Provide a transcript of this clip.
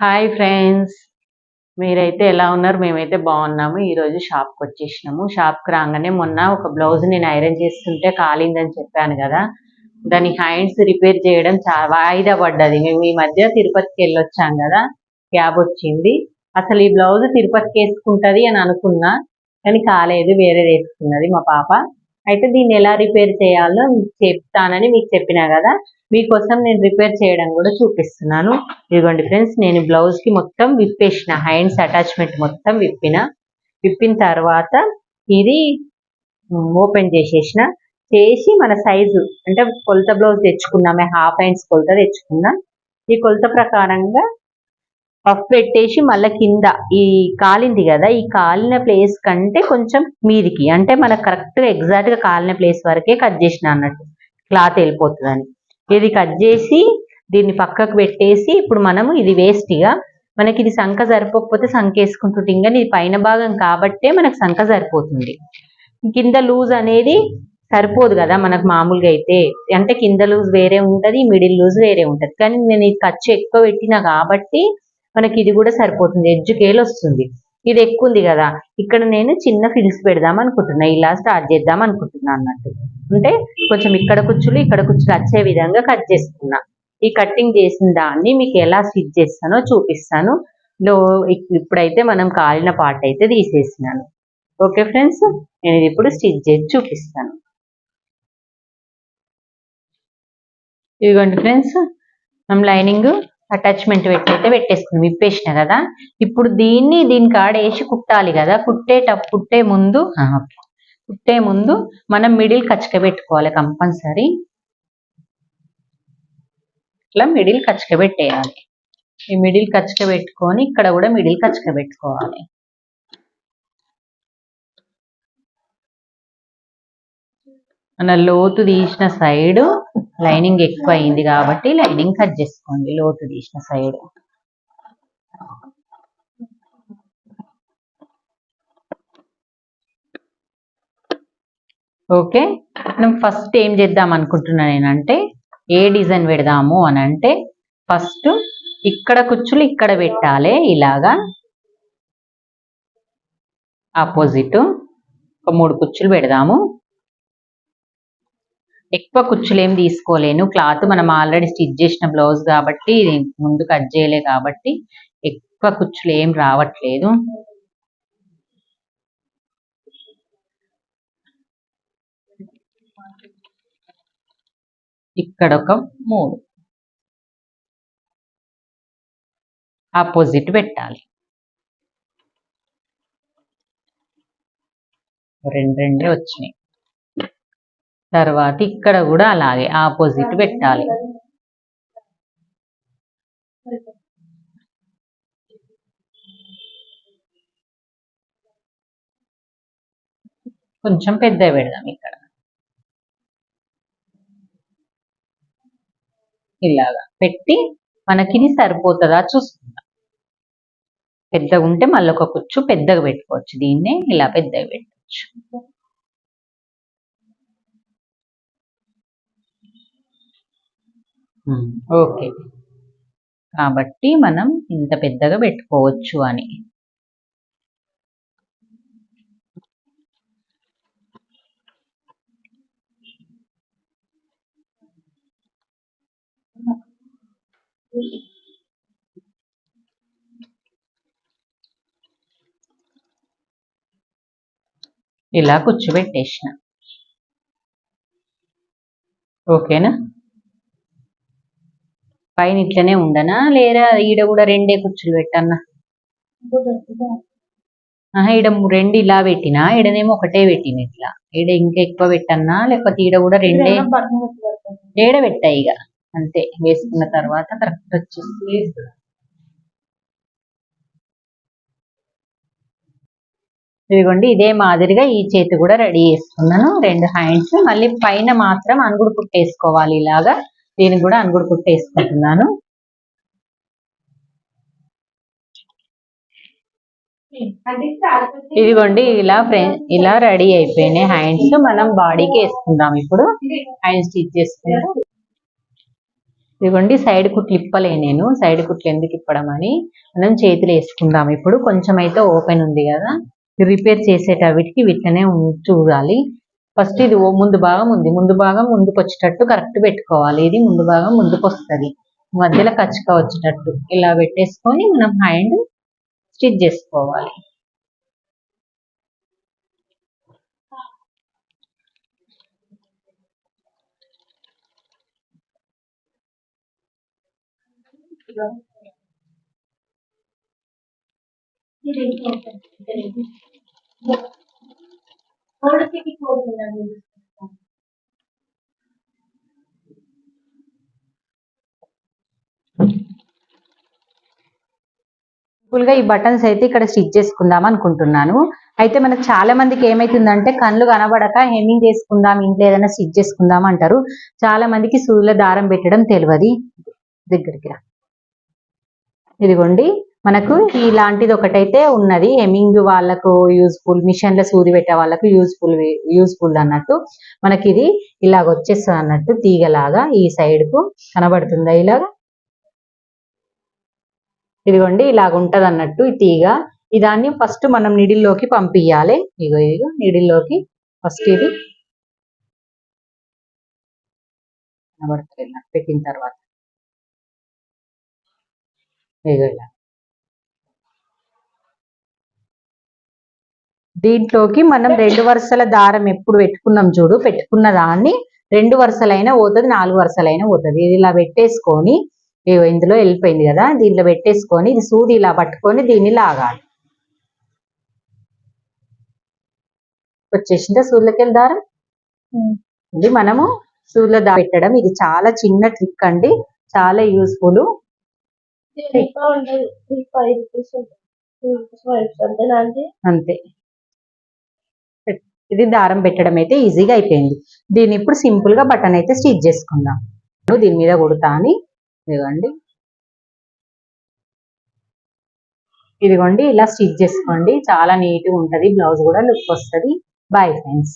Hi friends మీరైతే ఎలా ఉన్నారు? మేమైతే బాగున్నాము. ఈరోజు షాప్కి వచ్చేసినాము. షాప్కి రాగానే మొన్న ఒక బ్లౌజ్ నేను ఐరన్ చేస్తుంటే కాలిందని చెప్పాను కదా. దాని హ్యాండ్స్ రిపేర్ చేయడం చాలా వాయిదా పడ్డది. మేము ఈ మధ్య తిరుపతికి వెళ్ళొచ్చాం కదా. క్యాబ్ వచ్చింది. అసలు ఈ బ్లౌజ్ తిరుపతికి వేసుకుంటది అని అనుకున్నా కానీ కాలేదు. వేరేది వేసుకున్నది మా పాప. అయితే దీన్ని ఎలా రిపేర్ చేయాలో చెప్తానని మీకు చెప్పినా కదా మీకోసం నేను రిపేర్ చేయడం కూడా చూపిస్తున్నాను. ఇదిగోండి ఫ్రెండ్స్ నేను బ్లౌజ్కి మొత్తం విప్పేసిన హ్యాండ్స్ అటాచ్మెంట్ మొత్తం విప్పిన. విప్పిన తర్వాత ఇది ఓపెన్ చేసేసిన. చేసి మన సైజు అంటే కొలత బ్లౌజ్ తెచ్చుకున్నామే హాఫ్ హ్యాండ్స్ కొలత తెచ్చుకున్నా. ఈ కొలత ప్రకారంగా పఫ్ పెట్టేసి మళ్ళీ కింద ఈ కాలింది కదా ఈ కాలిన ప్లేస్ కంటే కొంచెం మీదికి. అంటే మనకు కరెక్ట్గా ఎగ్జాక్ట్గా కాలిన ప్లేస్ వరకే కట్ చేసిన అన్నట్టు. క్లాత్ వెళ్ళిపోతుందని. ఇది కట్ చేసి దీన్ని పక్కకు పెట్టేసి ఇప్పుడు మనము ఇది వేస్ట్గా మనకి ఇది సంఖ సరిపోకపోతే సంఖ వేసుకుంటుంటే ఇంకా ఇది పైన భాగం కాబట్టే మనకు సంఖ సరిపోతుంది. కింద లూజ్ అనేది సరిపోదు కదా మనకు మామూలుగా అయితే. అంటే కింద లూజ్ వేరే ఉంటుంది మిడిల్ లూజ్ వేరే ఉంటుంది. కానీ నేను ఇది ఖర్చు ఎక్కువ పెట్టినా కాబట్టి మనకి ఇది కూడా సరిపోతుంది. ఎడ్జుకేలు వస్తుంది. ఇది ఎక్కువ ఉంది కదా. ఇక్కడ నేను చిన్న ఫిల్స్ పెడదాం అనుకుంటున్నా. ఇలా స్టార్ట్ చేద్దాం అనుకుంటున్నా అన్నట్టు. అంటే కొంచెం ఇక్కడ కుచ్చులు ఇక్కడ కుచ్చులు వచ్చే విధంగా కట్ చేసుకున్నా. ఈ కట్టింగ్ చేసిన దాన్ని మీకు ఎలా స్టిచ్ చేస్తానో చూపిస్తాను. లో ఇప్పుడైతే మనం కాలిన పార్ట్ అయితే తీసేసినాను. ఓకే ఫ్రెండ్స్ నేను ఇది ఇప్పుడు స్టిచ్ చేసి చూపిస్తాను. ఇదిగోండి ఫ్రెండ్స్ మనం లైనింగ్ అటాచ్మెంట్ పెట్టయితే పెట్టేసుకుని విప్పేసిన కదా. ఇప్పుడు దీన్ని దీని కాడ వేసి కుట్టాలి కదా. కుట్టేట కుట్టే ముందు ఓకే. కుట్టే ముందు మనం మిడిల్ కచ్చక పెట్టుకోవాలి కంపల్సరీ. ఇట్లా మిడిల్ కచ్చక పెట్టేయాలి. ఈ మిడిల్ కచ్చక పెట్టుకొని ఇక్కడ కూడా మిడిల్ కచ్చక పెట్టుకోవాలి. మన లోతు తీసిన సైడ్ లైనింగ్ ఎక్కువ అయింది కాబట్టి లైనింగ్ కట్ చేసుకోండి లోతు తీసిన సైడ్. ఓకే మనం ఫస్ట్ ఏం చేద్దాం అనుకుంటున్నా నేనంటే ఏ డిజైన్ పెడదాము అని అంటే ఫస్ట్ ఇక్కడ కుచ్చులు ఇక్కడ పెట్టాలి ఇలాగా. ఆపోజిట్ ఒక మూడు కుచ్చులు పెడదాము. ఎక్కువ కుచ్చులేం తీసుకోలేను. క్లాత్ మనం ఆల్రెడీ స్టిచ్ చేసిన బ్లౌజ్ కాబట్టి ముందు కట్ చేయలే కాబట్టి ఎక్కువ కుచ్చులు ఏం రావట్లేదు. ఇక్కడ ఒక మూడు. ఆపోజిట్ పెట్టాలి. రెండు రెండే వచ్చినాయి. తర్వాత ఇక్కడ కూడా అలాగే ఆపోజిట్ పెట్టాలి. కొంచెం పెద్ద పెడదాం ఇక్కడ. ఇలాగా పెట్టి మనకి సరిపోతుందా చూసుకుందాం. పెద్దగా ఉంటే మళ్ళీ ఒక కుచ్చు పెద్దగా పెట్టుకోవచ్చు. దీన్నే ఇలా పెద్దగా పెట్టవచ్చు ఓకే. కాబట్టి మనం ఇంత పెద్దగా పెట్టుకోవచ్చు అని. ఇలా కూర్చోబెట్టేసిన. ఓకేనా? పైన ఇట్లనే ఉండనా? లేదా ఈడ కూడా రెండే కుర్చీలు పెట్టన్నా? ఆహా ఈడ రెండు ఇలా పెట్టినా? ఈడనేమో ఒకటే పెట్టిన ఇట్లా. ఈడ ఇంకా ఎక్కువ పెట్టన్నా? లేకపోతే ఈడ కూడా రెండే? ఏడ పెట్టాయి ఇక అంతే వేసుకున్న తర్వాత కరెక్ట్ వచ్చేసి ఇదిగోండి ఇదే మాదిరిగా ఈ చేతి కూడా రెడీ చేసుకున్నాను. రెండు హ్యాండ్స్ మళ్ళీ పైన మాత్రం అనుగుడు కుట్టేసుకోవాలి ఇలాగా. దీన్ని కూడా అనుగుడు కుట్టేసుకుంటున్నాను ఇదిగోండి ఇలా ఇలా రెడీ అయిపోయినాయి హ్యాండ్స్. మనం బాడీకి వేసుకుందాం ఇప్పుడు. హ్యాండ్ స్టిచ్ చేసుకుందాం. ఇదిగోండి సైడ్ కుట్లు ఇప్పలే నేను. సైడ్ కుట్లు ఎందుకు ఇప్పడం అని. మనం చేతులు వేసుకుందాం ఇప్పుడు. కొంచెం అయితే ఓపెన్ ఉంది కదా. రిపేర్ చేసేటవిటికి వీటినే చూడాలి. ఫస్ట్ ఇది ముందు భాగం ఉంది. ముందు భాగం ముందుకు వచ్చేటట్టు కరెక్ట్ పెట్టుకోవాలి. ఇది ముందు భాగం ముందుకు వస్తుంది మధ్యలో కచ్చిక వచ్చేటట్టు ఇలా పెట్టేసుకొని మనం హ్యాండ్ స్టిచ్ చేసుకోవాలి. సింపుల్గా ఈ బటన్స్ అయితే ఇక్కడ స్టిచ్ చేసుకుందాం అనుకుంటున్నాను. అయితే మనకు చాలా మందికి ఏమైతుందంటే కళ్ళు కనబడక హెమ్మింగ్ చేసుకుందాం ఇంట్లో ఏదైనా స్టిచ్ చేసుకుందాం అంటారు. చాలా మందికి సూర్యుల దారం పెట్టడం తెలియదు దగ్గరికి రా. ఇదిగోండి. మనకు ఇలాంటిది ఒకటైతే ఉన్నది. హెమ్మింగ్ వాళ్ళకు యూస్ఫుల్ మిషన్లో సూది పెట్టే వాళ్ళకు యూస్ఫుల్ యూస్ఫుల్ అన్నట్టు మనకి ఇది ఇలాగ వచ్చేస్తుంది అన్నట్టు తీగలాగా ఈ సైడ్కు కనబడుతుందా ఇలాగా? ఇదిగోండి ఇలాగ ఉంటది అన్నట్టు ఈ తీగ. ఈ దాన్ని ఫస్ట్ మనం నిడిల్లోకి పంపించాలి ఇగో ఇగో నిడిల్లోకి ఫస్ట్ ఇది కనబడుతుంది పెట్టిన తర్వాత. ఇగో ఇలా. దీంట్లోకి మనం రెండు వరుసల దారం ఎప్పుడు పెట్టుకున్నాం చూడు పెట్టుకున్న దాన్ని రెండు వరుసలైనా పోతుంది నాలుగు వరుసలైనా పోతుంది. ఇది ఇలా పెట్టేసుకొని ఇందులో వెళ్ళిపోయింది కదా దీంట్లో పెట్టేసుకొని ఇది సూది ఇలా పట్టుకొని దీన్ని లాగాలి. వచ్చేసిందా సూర్యులకి దారం? ఇది మనము సూర్యుల దా పెట్టడం. ఇది చాలా చిన్న ట్రిక్ అండి. చాలా యూస్ఫుల్ అంతే. ఇది దారం పెట్టడం అయితే ఈజీగా అయిపోయింది. దీన్ని ఇప్పుడు సింపుల్గా బటన్ అయితే స్టిచ్ చేసుకుందాం. దీని మీద కుడతా అని ఇదిగోండి. ఇదిగోండి ఇలా స్టిచ్ చేసుకోండి. చాలా నీట్గా ఉంటది. బ్లౌజ్ కూడా లుక్ వస్తది. Boy friends.